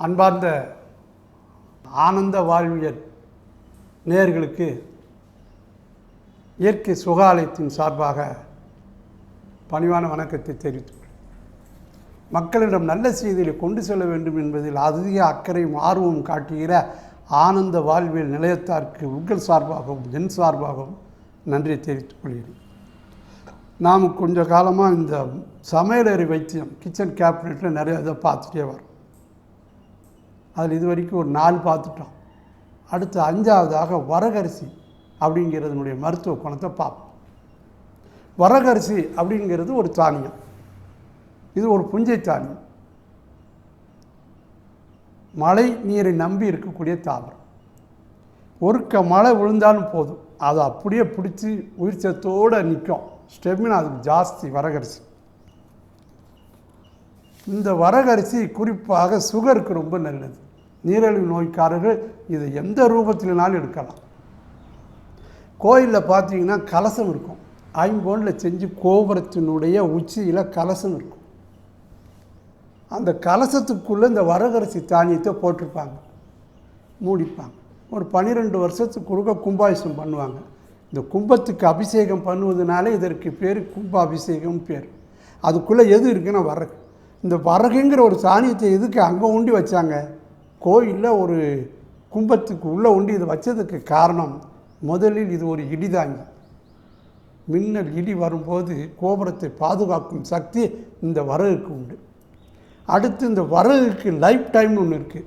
அன்பார்ந்த ஆனந்த வாழ்வியல் நேர்களுக்கு இயற்கை சுகாலயத்தின் சார்பாக பணிவான வணக்கத்தை தெரிவித்துள்ளேன் மக்களிடம் நல்ல செய்திகளை கொண்டு செல்ல வேண்டும் என்பதில் அதிக அக்கறையும் ஆர்வமும் காட்டுகிற ஆனந்த வாழ்வியல் நிலையத்தாருக்கு உங்கள் சார்பாகவும் என் சார்பாகவும் நன்றி தெரிவித்துக் கொள்கிறேன். நாம் கொஞ்ச காலமாக இந்த சமையலறை வைத்தியம் கிச்சன் கேபினட்டில் நிறைய இதை பார்த்துட்டே வரோம் அதில் இது வரைக்கும் ஒரு நாலு பார்த்துட்டோம். அடுத்து அஞ்சாவதாக வரகரிசி அப்படிங்கிறதுனுடைய மருத்துவ குணத்தை பார்ப்போம். வரகரிசி அப்படிங்கிறது ஒரு தானியம். இது ஒரு புஞ்சை தானியம். மழை நீரை நம்பி இருக்கக்கூடிய தாவரம். ஒருக்க மழை விழுந்தாலும் போதும். அதை அப்படியே பிடிச்சி உயிர் சத்தோடு நிற்கும். ஸ்டெமினா அதுக்கு ஜாஸ்தி வரகரிசி. இந்த வரகரிசி குறிப்பாக சுகருக்கு ரொம்ப நல்லது. நீரிழிவு நோய்க்காரர்கள் இதை எந்த ரூபத்திலனாலும் எடுக்கலாம். கோயிலில் பார்த்தீங்கன்னா கலசம் இருக்கும். ஐம்பொன்னில் செஞ்சு கோபுரத்தினுடைய உச்சியில் கலசம் இருக்கும். அந்த கலசத்துக்குள்ளே இந்த வரகரிசி தானியத்தை போட்டிருப்பாங்க. மூடிப்பாங்க. ஒரு பன்னிரெண்டு வருஷத்துக்கு குறுக்க கும்பாபிஷேகம் பண்ணுவாங்க. இந்த கும்பத்துக்கு அபிஷேகம் பண்ணுவதனால இதற்கு பேர் கும்பாபிஷேகம் பேர். அதுக்குள்ளே எது இருக்குன்னா வரகு. இந்த வரகுங்கிற ஒரு சாணியத்தை எதுக்கு அங்கே உண்டி வச்சாங்க? கோயிலில் ஒரு கும்பத்துக்கு உள்ளே உண்டு இதை வச்சதுக்கு காரணம் முதலில் இது ஒரு இடிதாங்கி மின்னல் இடி வரும்போது கோபுரத்தை பாதுகாக்கும் சக்தி இந்த வரகுக்கு உண்டு. அடுத்து இந்த வரகுக்கு லைஃப் டைம்னு ஒன்று இருக்குது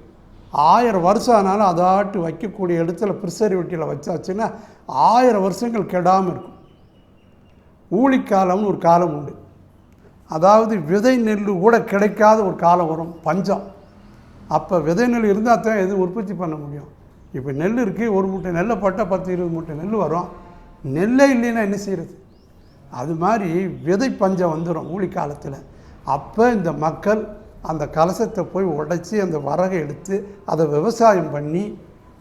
ஆயிரம் வருஷம் ஆனாலும் அதாட்டு வைக்கக்கூடிய இடத்துல ப்ரிசர்வேட்டியில் வச்சாச்சுன்னா ஆயிரம் வருஷங்கள் கெடாமல் இருக்கும். ஊழிக்காலம்னு ஒரு காலம் உண்டு. அதாவது விதை நெல் கூட கிடைக்காத ஒரு காலம் வரும் பஞ்சம். அப்போ விதை நெல் இருந்தால் தான் எதுவும் உற்பத்தி பண்ண முடியும்? இப்போ நெல் இருக்குது ஒரு மூட்டை நெல்லை போட்டால் பத்து இருபது மூட்டை நெல் வரும். நெல்லே இல்லைன்னா என்ன செய்கிறது அது மாதிரி விதை பஞ்சம் வந்துடும் ஊழி காலத்தில். அப்போ இந்த மக்கள் அந்த கலசத்தை போய் உடைச்சி அந்த வரகை எடுத்து அதை விவசாயம் பண்ணி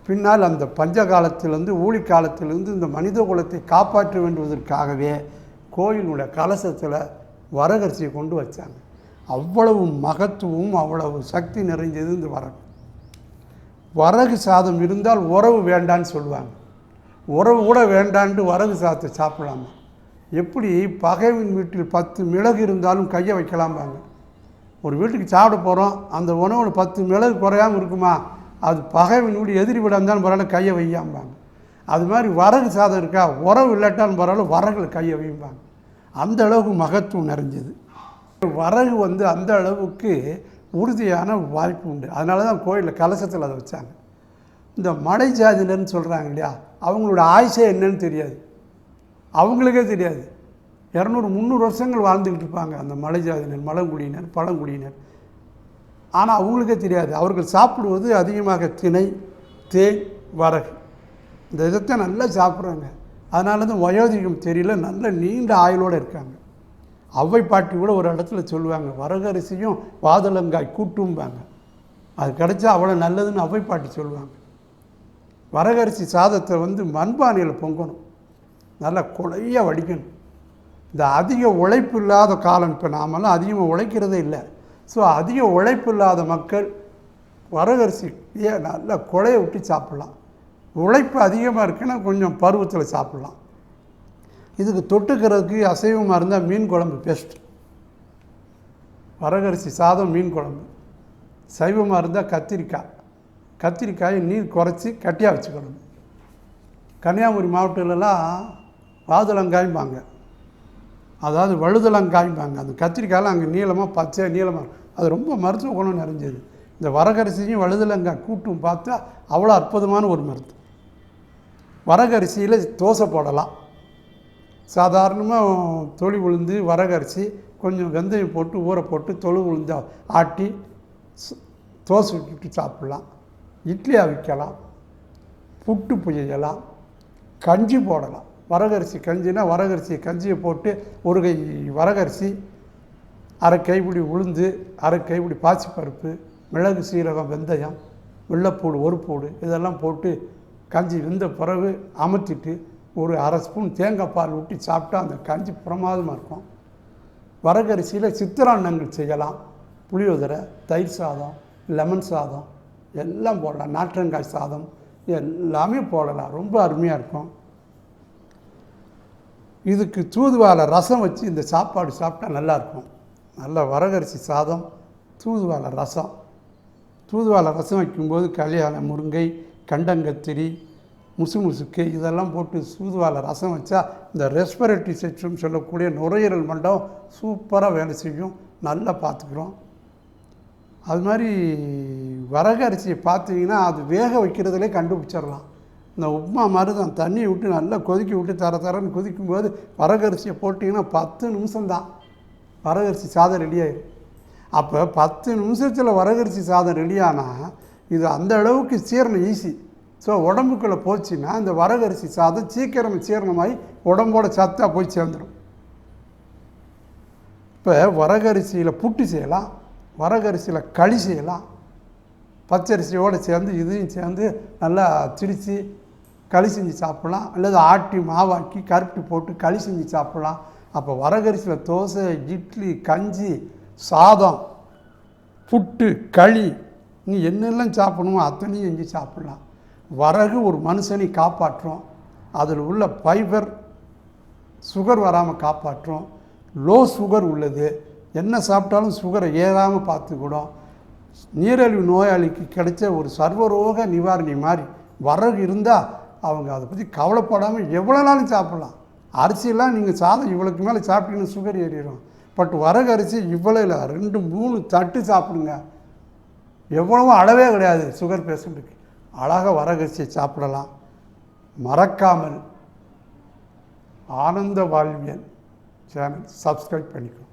பின்னால் அந்த பஞ்ச காலத்திலேருந்து ஊழி காலத்திலேருந்து இந்த மனித குலத்தை காப்பாற்ற வேண்டுவதற்காகவே கோயிலுடைய கலசத்தில் வரகரிசியை கொண்டு வச்சாங்க. அவ்வளவு மகத்துவம் அவ்வளவு சக்தி நிறைஞ்சது இந்த வரகு. வரகு சாதம் இருந்தால் உறவு வேண்டான்னு சொல்லுவாங்க. உறவு கூட வேண்டான்ட்டு வரகு சாதத்தை சாப்பிடலாமா? எப்படி பகைவின் வீட்டில் பத்து மிளகு இருந்தாலும் கையை வைக்கலாம்பாங்க. ஒரு வீட்டுக்கு சாப்பிட போகிறோம் அந்த உணவில் பத்து மிளகு குறையாமல் இருக்குமா? அது பகைவின் வீடு எதிரி வீடாக இருந்தாலும் பரவாயில்ல கையை வையாம்பாங்க. அது மாதிரி வரகு சாதம் இருக்கா? உறவு இல்லாட்டாலும் பரவாயில்ல வரகுல கையை வைம்பாங்க அந்த அளவுக்கு மகத்துவம் நிறைஞ்சது. வரகு வந்து அந்த அளவுக்கு உறுதியான வாய்ப்பு உண்டு. அதனால தான் கோயிலில் கலசத்தில் அதை வச்சாங்க. இந்த மலை ஜாதியினர்னு சொல்கிறாங்க இல்லையா அவங்களோட ஆயுசே என்னன்னு தெரியாது. அவங்களுக்கே தெரியாது. இரநூறு முந்நூறு வருஷங்கள் வாழ்ந்துக்கிட்டு இருப்பாங்க அந்த மலை ஜாதியினர் மலங்குடியினர் பழங்குடியினர். ஆனால் அவங்களுக்கே தெரியாது. அவர்கள் சாப்பிடுவது அதிகமாக திணை தேன் வரகு. இந்த இதைத்தான் நல்லா சாப்பிட்றாங்க. அதனால தான் வயோதிகம் தெரியல நல்ல நீண்ட ஆயுளோடு இருக்காங்க. அவ்வை பாட்டி கூட ஒரு இடத்துல சொல்லுவாங்க வரகரிசியும் வாதலங்காய் கூட்டும்பாங்க. அது கிடைச்சா அவ்வளோ நல்லதுன்னு அவ்வை பாட்டி சொல்லுவாங்க. வரகரிசி சாதத்தை வந்து மண்பானையில் பொங்கணும். நல்லா கொலையாக வடிக்கணும். இந்த அதிக உழைப்பு இல்லாத காலம் இப்போ நாமெல்லாம் அதிகமாக உழைக்கிறதே இல்லை. ஸோ அதிக உழைப்பு இல்லாத மக்கள் வரகரிசி ஏன் நல்லா கொலையை விட்டு சாப்பிட்லாம். உழைப்பு அதிகமாக இருக்குன்னா கொஞ்சம் பருவத்தில் சாப்பிட்லாம். இதுக்கு தொட்டுக்கிறதுக்கு அசைவமாக இருந்தால் மீன் குழம்பு பெஸ்ட் வரகரிசி சாதம் மீன் குழம்பு. சைவமாக இருந்தால் கத்திரிக்காய். கத்திரிக்காயை நீர் குறைச்சி கட்டியாக வச்சுக்கணும். கன்னியாகுமரி மாவட்டத்திலலாம் வாதுளங்காய்ம்பாங்க அதாவது வழுதலங்காய்பாங்க அந்த கத்திரிக்காயெலாம் அங்கே நீளமாக பச்சை நீளமாக அது ரொம்ப மருத்துவ குணம் நிறைஞ்சது. இந்த வரகரிசியும் வழுதலங்காய் கூட்டும் பார்த்தா அவ்வளோ அற்புதமான ஒரு மருந்து. வரகரிசியில் தோசை போடலாம். சாதாரணமாக தொழி உளுந்து வரகரிசி கொஞ்சம் வெந்தயம் போட்டு ஊற போட்டு தொழு உளுந்து ஆட்டி தோசை விட்டு சாப்பிட்லாம். இட்லி அவிக்கலாம். புட்டு புயலாம் கஞ்சி போடலாம். வரகரிசி கஞ்சினா வரகரிசி கஞ்சியை போட்டு ஒரு கை வரகரிசி அரை கைப்பிடி உளுந்து அரை கைப்பிடி பாசிப்பருப்பு மிளகு சீரகம் வெந்தயம் வெள்ளைப்பூடு ஒரு பூடு இதெல்லாம் போட்டு கஞ்சி வெந்த பிறகு அமர்த்திட்டு ஒரு அரை ஸ்பூன் தேங்காய் பால் ஊட்டி சாப்பிட்டா அந்த கஞ்சி பிரமாதமாக இருக்கும். வரகரிசியில் சித்திரான்னங்கள் செய்யலாம். புளியோதரை தயிர் சாதம் லெமன் சாதம் எல்லாம் போடலாம். நாற்றங்காய் சாதம் எல்லாமே போடலாம். ரொம்ப அருமையாக இருக்கும். இதுக்கு தூதுவால ரசம் வச்சு இந்த சாப்பாடு சாப்பிட்டா நல்லாயிருக்கும் நல்ல வரகரிசி சாதம் தூதுவாலை ரசம். தூதுவாலை ரசம் வைக்கும்போது கல்யாணம் முருங்கை கண்டங்கத்திரி முசு முசுக்கு இதெல்லாம் போட்டு தூதுவாழை ரசம் வச்சா இந்த ரெஸ்பிரேட்டரி சிஸ்டம் சொல்லக்கூடிய நுரையீரல் மண்டலம் சூப்பராக வேலை செய்யும். நல்லா பார்த்துக்குறோம். அது மாதிரி வரகு அரிசியை பார்த்தீங்கன்னா அது வேக வைக்கிறதுலே கண்டுபிடிச்சிடலாம். இந்த உப்புமா மாதிரி தான். தண்ணியை விட்டு நல்லா கொதிக்க விட்டு தர தரன்னு கொதிக்கும்போது வரகரிசியை போட்டிங்கன்னா பத்து நிமிஷம்தான் வரகரிசி சாதம் ரெடி ஆயிடும் அப்போ பத்து நிமிஷத்தில் வரகரிசி சாதம் ரெடியானால் இது அந்த அளவுக்கு சீரணம் ஈஸி ஸோ உடம்புக்குள்ளே போச்சுன்னா இந்த வரகரிசி சாதம் சீக்கிரம் சீரணமாகி உடம்போட சத்தாக போய் சேர்ந்துடும் இப்போ வரகரிசியில் புட்டு செய்யலாம் வரகரிசியில் களி செய்யலாம். பச்சரிசியோடு சேர்ந்து இதையும் சேர்ந்து நல்லா திரித்து களி செஞ்சு சாப்பிட்லாம். அல்லது ஆட்டி மாவாக்கி கருப்பட்டி போட்டு களி செஞ்சு சாப்பிட்லாம். அப்போ வரகரிசியில் தோசை இட்லி கஞ்சி சாதம் புட்டு களி நீ என்னெல்லாம் சாப்பிடணுமோ அத்தனையும் செஞ்சு சாப்பிட்லாம். வரகு ஒரு மனுஷனை காப்பாற்றும். அதில் உள்ள ஃபைபர் சுகர் வராமல் காப்பாற்றும். லோ சுகர் உள்ளது. என்ன சாப்பிட்டாலும் சுகரை ஏறாமல் பார்த்துக்கூடும். நீரிழிவு நோயாளிக்கு கிடைச்ச ஒரு சர்வரோக நிவாரணி மாதிரி வரகு இருந்தால் அவங்க அதை பற்றி கவலைப்படாமல் எவ்வளோ நாளும் சாப்பிட்லாம். அரிசியெல்லாம் நீங்கள் சாதம் இவ்வளோக்கு மேலே சாப்பிட்டீங்கன்னா சுகர் ஏறிடும். பட் வரகு அரிசி இவ்வளோ இல்லை. ரெண்டு மூணு தட்டு சாப்பிடுங்க. எவ்வளவோ அளவே கிடையாது சுகர் பேஷண்ட்டுக்கு அழகாக வரகரிசியை சாப்பிடலாம். மறக்காமல் ஆனந்த வாழ்வியல் சேனல் சப்ஸ்கிரைப் பண்ணிக்கோ.